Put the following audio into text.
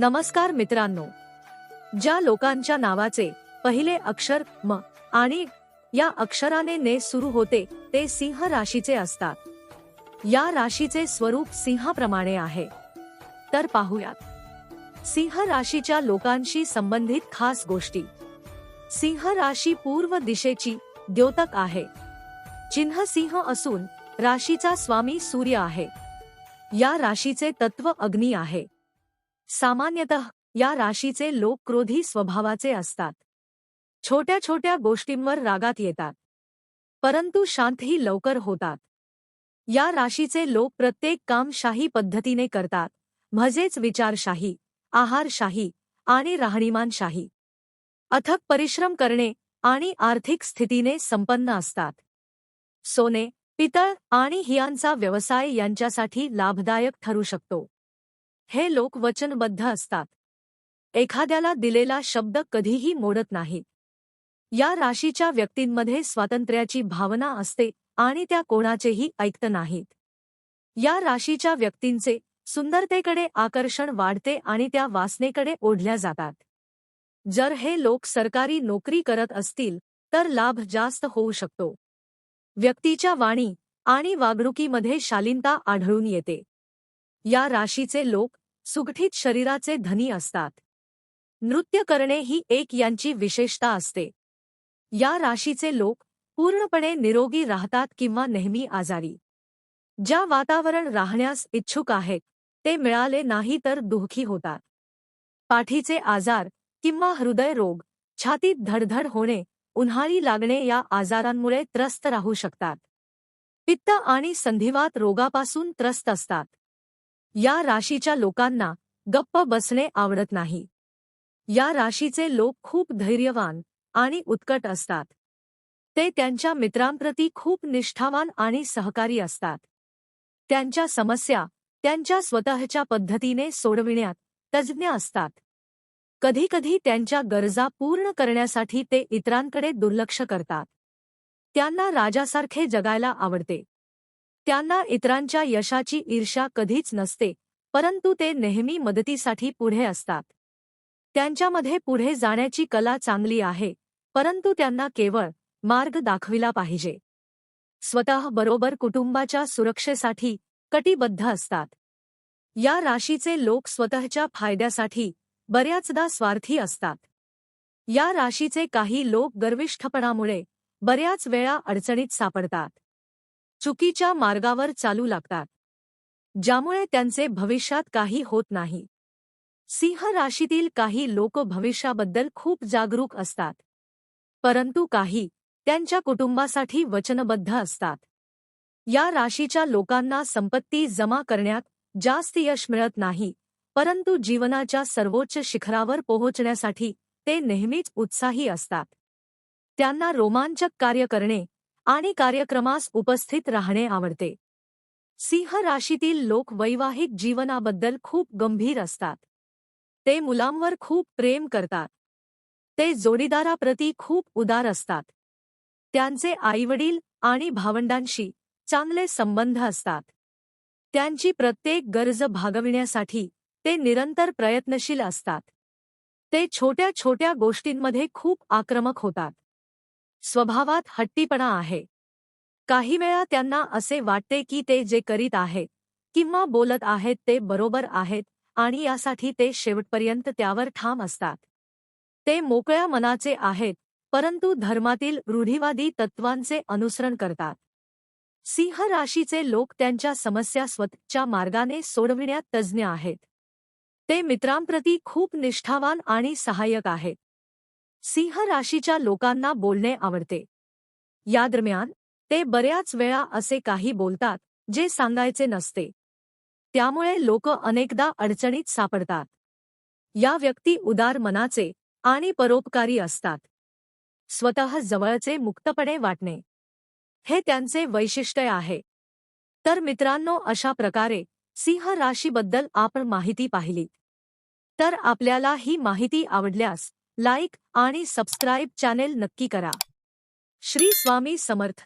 नमस्कार मित्रांनो. ज्या लोकांच्या नावाचे पहिले अक्षर म आणि या अक्षराने ने सुरू होते ते सिंह राशीचे असतात. या राशीचे स्वरूप सिंहाप्रमाणे आहे. तर पाहूयात. सिंह राशीच्या लोकांशी संबंधित खास गोष्टी. सिंह राशी पूर्व दिशेची द्योतक आहे. चिन्ह सिंह असून राशीचा स्वामी सूर्य आहे. या राशीचे तत्व अग्नी आहे. सामान्यतः या राशीचे लोक क्रोधी स्वभावाचे असतात. छोट्या छोट्या गोष्टींवर रागात येतात. परंतु शांतही लवकर होतात. या राशीचे लोक प्रत्येक काम शाही पद्धतीने करतात. म्हणजेच विचारशाही आहारशाही आणि राहणीमानशाही. अथक परिश्रम करणे आणि आर्थिक स्थितीने संपन्न असतात. सोने पितळ आणि हियांचा व्यवसाय यांच्यासाठी लाभदायक ठरू शकतो. हे लोक वचनबद्ध असतात. एखाद्याला दिलेला शब्द कधीही मोडत नाहीत या राशीच्या व्यक्तींमध्ये स्वातंत्र्याची भावना असते आणि त्या कोणाचेही ऐकत नाहीत. या राशीच्या व्यक्तींचे सुंदरतेकडे आकर्षण वाढते आणि त्या वासनेकडे ओढल्या जातात. जर हे लोक सरकारी नोकरी करत असतील तर लाभ जास्त होऊ शकतो. व्यक्तीच्या वाणी आणि वागणुकीमध्ये शालीनता आढळून येते. या राशीचे लोक सुगठीत शरीराचे धनी असतात. नृत्य करणे ही एक यांची विशेषता असते. या राशीचे लोक पूर्णपणे निरोगी राहतात किंवा नेहमी आजारी. ज्या वातावरण राहण्यास इच्छुक आहेत ते मिळाले नाही तर दुःखी होतात. पाठीचे आजार किंवा हृदयरोग छातीत धडधड होणे उन्हाळी लागणे या आजारांमुळे त्रस्त राहू शकतात. पित्त आणि संधिवात रोगापासून त्रस्त असतात. या राशीच्या लोकांना गप्प बसणे आवडत नाही. या राशीचे लोक खूप धैर्यवान आणि उत्कट असतात. ते त्यांच्या मित्रांप्रती खूप निष्ठावान आणि सहकारी असतात. त्यांच्या समस्या त्यांच्या स्वतःच्या पद्धतीने सोडविण्यात तज्ज्ञ असतात. कधीकधी त्यांच्या गरजा पूर्ण करण्यासाठी ते इतरांकडे दुर्लक्ष करतात. त्यांना राजासारखे जगायला आवडते. त्यांना इतरांच्या यशाची ईर्षा कधीच नसते परंतु ते नेहमी मदतीसाठी पुढे असतात. त्यांच्यामध्ये पुढे जाण्याची कला चांगली आहे परंतु त्यांना केवळ मार्ग दाखविला पाहिजे. स्वतः बरोबर कुटुंबाच्या सुरक्षेसाठी कटिबद्ध असतात. या राशीचे लोक स्वतःच्या फायद्यासाठी बऱ्याचदा स्वार्थी असतात. या राशीचे काही लोक गर्विष्ठपणामुळे बऱ्याच वेळा अडचणीत सापडतात. चुकीच्या मार्गावर चालू लागतात ज्यामुळे त्यांचे भविष्यात काही होत नाही. सिंह राशीतील काही लोक भविष्याबद्दल खूप जागरूक असतात परंतु काही त्यांच्या कुटुंबासाठी वचनबद्ध असतात. या राशीच्या लोकांना संपत्ती जमा करण्यात जास्त यश मिळत नाही परंतु जीवनाच्या सर्वोच्च शिखरावर पोहोचण्यासाठी ते नेहमीच उत्साही असतात. त्यांना रोमांचक कार्य करणे आणि कार्यक्रमास उपस्थित राहणे आवडते. सिंह राशीतील लोक वैवाहिक जीवनाबद्दल खूप गंभीर असतात. ते मुलांवर खूप प्रेम करतात. ते जोडीदाराप्रती खूप उदार असतात. त्यांचे आईवडील आणि भावंडांशी चांगले संबंध असतात. त्यांची प्रत्येक गरज भागविण्यासाठी ते निरंतर प्रयत्नशील असतात. ते छोट्या छोट्या गोष्टींमध्ये खूप आक्रमक होतात. स्वभावात हट्टीपणा आहे. काही वेळा त्यांना असे वाटते की ते जे करीत आहेत किंवा बोलत आहेत ते बरोबर आहेत आणि यासाठी ते शेवटपर्यंत त्यावर ठाम असतात. ते मोकळ्या मनाचे आहेत परंतु धर्मातील रूढीवादी तत्वांचे अनुसरण करतात. सिंह राशीचे लोक त्यांच्या समस्या स्वतःच्या मार्गाने सोडविण्यात तज्ज्ञ आहेत. ते मित्रांप्रती खूप निष्ठावान आणि सहाय्यक आहेत. सिंह राशीच्या लोकांना बोलणे आवडते. या दरम्यान ते बऱ्याच वेळा असे काही बोलतात जे सांगायचे नसते. त्यामुळे लोक अनेकदा अडचणीत सापडतात. या व्यक्ती उदार मनाचे आणि परोपकारी असतात. स्वतः जवळचे मुक्तपणे वाटणे. हे त्यांचे वैशिष्ट्य आहे. तर मित्रांनो अशा प्रकारे सिंह राशीबद्दल आपण माहिती पाहिली. तर आपल्याला ही माहिती आवडल्यास लाईक आणि सबस्क्राईब चॅनेल नक्की करा. श्री स्वामी समर्थ.